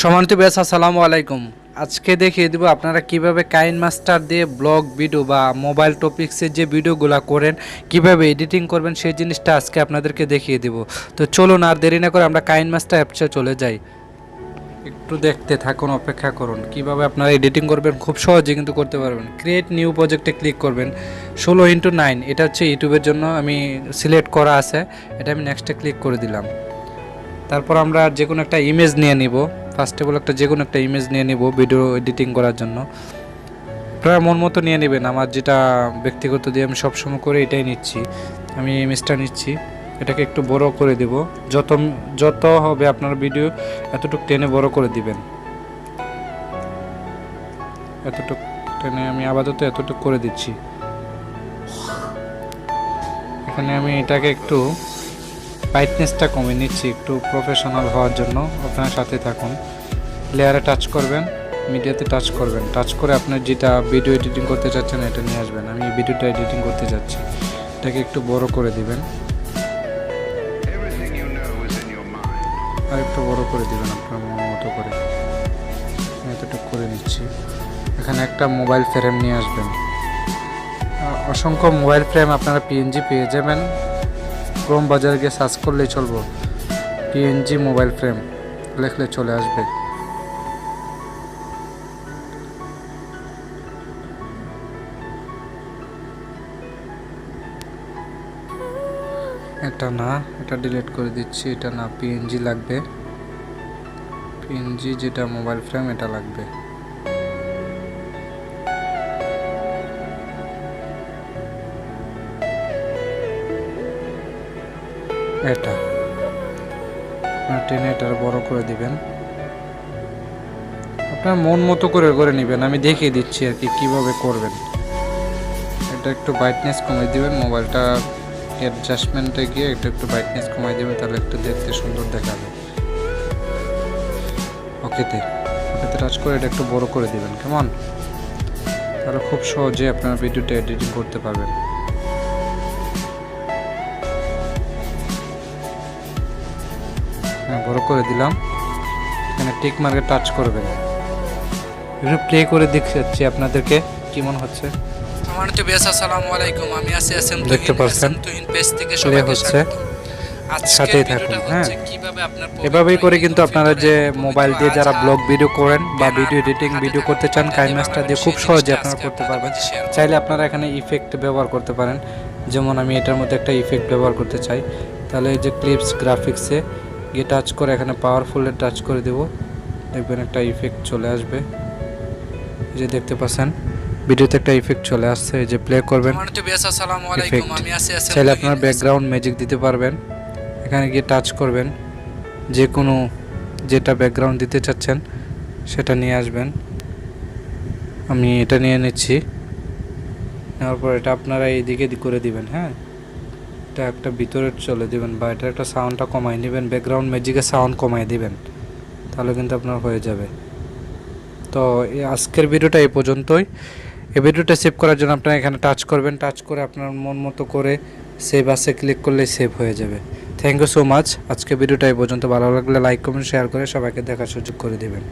সমানিত base আসসালামু আলাইকুম। আজকে দেখিয়ে দিব আপনারা কীভাবে কাইন মাস্টার দিয়ে ব্লগ, ভিডিও বা মোবাইল টপিক্সের যে ভিডিওগুলো করেন, কীভাবে এডিটিং করবেন সেই জিনিসটা আজকে আপনাদেরকে দেখিয়ে দিব। তো চলুন আর দেরি না করে আমরা কাইন মাস্টার অ্যাপসে চলে যাই। একটু দেখতে থাকুন, অপেক্ষা করুন। কীভাবে আপনারা এডিটিং করবেন, খুব সহজে কিন্তু করতে পারবেন। ক্রিয়েট নিউ প্রজেক্টে ক্লিক করবেন। ষোলো ইন্টু নাইন এটা হচ্ছে ইউটিউবের জন্য আমি সিলেক্ট করা আছে। এটা আমি নেক্সটে ক্লিক করে দিলাম। তারপর আমরা যে কোনো একটা ইমেজ নিয়ে নিব। ফার্স্ট অফ অল একটা যে কোনো একটা ইমেজ নিয়ে নিব ভিডিও এডিটিং করার জন্য। আপনারা মন মতো নিয়ে নেবেন। আমার যেটা ব্যক্তিগত দিয়ে আমি সবসময় করে এটাই নিচ্ছি। আমি ইমেজটা নিচ্ছি। এটাকে একটু বড় করে দেব। যত যত হবে আপনার ভিডিও এতটুকু টেনে বড় করে দিবেন। এতটুকু টেনে আমি আপাতত এতটুকু করে দিচ্ছি। এখানে আমি এটাকে একটু ব্রাইটনেসটা কমিয়ে নিচ্ছি একটু প্রফেশনাল হওয়ার জন্য। আপনার সাথে থাকুন। লেয়ারে টাচ করবেন মিডিয়াতে টাচ করবেন। টাচ করে আপনার যেটা ভিডিও এডিটিং করতে চাচ্ছেন এটা নিয়ে আসবেন। আমি ভিডিওটা এডিটিং করতে যাচ্ছি। এটাকে একটু বড় করে দিবেন. আর একটু বড় করে দিবেন আপনার মন মতো করে। আমি এতটুকু করে নিচ্ছি। এখানে একটা মোবাইল ফ্রেম নিয়ে আসবেন। অসংখ্য মোবাইল ফ্রেম আপনারা পিএনজি পেয়ে যাবেন। ক্রোম বাজারে গিয়ে সার্চ করলেই চলবো পিএনজি মোবাইল ফ্রেম লিখলে চলে আসবে। এটা না, এটা ডিলিট করে দিচ্ছি, এটা না পিএনজি লাগবে। পিএনজি যেটা মোবাইল ফ্রেম এটা লাগবে। এটা। আপনার টেনে এটা বড় করে দিবেন। আপনার মন মতো করে করে নেবেন, আমি দেখিয়ে দিচ্ছি আর কি, কীভাবে করবেন। এটা একটু ব্রাইটনেস কমিয়ে দিবেন, মোবাইলটা অ্যাডজাস্টমেন্টে গিয়ে এটা একটু ব্রাইটনেস কমাই দেবেন, তাহলে একটু দেখতে সুন্দর দেখাবে। ওকেতে ওকেতে টাচ করে এটা একটু বড় করে দিবেন, কেমন? তাহলে খুব সহজে আপনারা ভিডিওটা এডিটিং করতে পারবেন। হ্যাঁ বড় করে দিলাম এখানে টিক মার্কে টাচ করবেন একটু প্লে করে দেখাচ্ছি আপনাদেরকে কেমন হচ্ছে সম্মানিত বেস আসসালামু আলাইকুম আমি আছি এসএম দেখতে পাচ্ছেন। পেজ থেকে Play হচ্ছে। সাথেই থাকুন, হ্যাঁ। এভাবেই করে কিন্তু আপনারা যে মোবাইল দিয়ে যারা ব্লগ ভিডিও করেন বা ভিডিও এডিটিং ভিডিও করতে চান মাস্টার দিয়ে খুব সহজে আপনারা করতে পারবেন। চাইলে আপনারা এখানে ইফেক্ট ব্যবহার করতে পারেন যেমন আমি এটার মধ্যে একটা ইফেক্ট ব্যবহার করতে চাই তাহলে এই যে ক্লিপস গ্রাফিক্সে গিয়ে টাচ করে এখানে পাওয়ারফুলে টাচ করে দেব। দেখবেন একটা ইফেক্ট চলে আসবে। এই যে দেখতে পাচ্ছেন ভিডিওতে একটা ইফেক্ট চলে আসছে। এই যে প্লে করবেন চাইলে আপনার ব্যাকগ্রাউন্ড ম্যাজিক দিতে পারবেন। এখানে গিয়ে টাচ করবেন। যে কোনো যেটা ব্যাকগ্রাউন্ড দিতে চাচ্ছেন সেটা নিয়ে আসবেন। আমি এটা নিয়ে নিচ্ছি। নেওয়ার পর এটা আপনারা এইদিকে করে দিবেন হ্যাঁ? এটা একটা ভিতরে চলে দিবেন বা এটা একটা সাউন্ডটা কমাই নেবেন ব্যাকগ্রাউন্ড ম্যাজিকের সাউন্ড কমাই দিবেন, তাহলে কিন্তু আপনার হয়ে যাবে। তো আজকের ভিডিওটা এই পর্যন্তই। এই ভিডিওটা সেভ করার জন্য আপনারা এখানে টাচ করবেন টাচ করে আপনার মন মতো করে সেভ আসে ক্লিক করলেই সেভ হয়ে যাবে। থ্যাংক ইউ সো মাচ আজকে ভিডিওটা এই পর্যন্ত। ভালো লাগলে লাইক কমেন্ট শেয়ার করে সবাইকে দেখার সুযোগ করে দেবেন।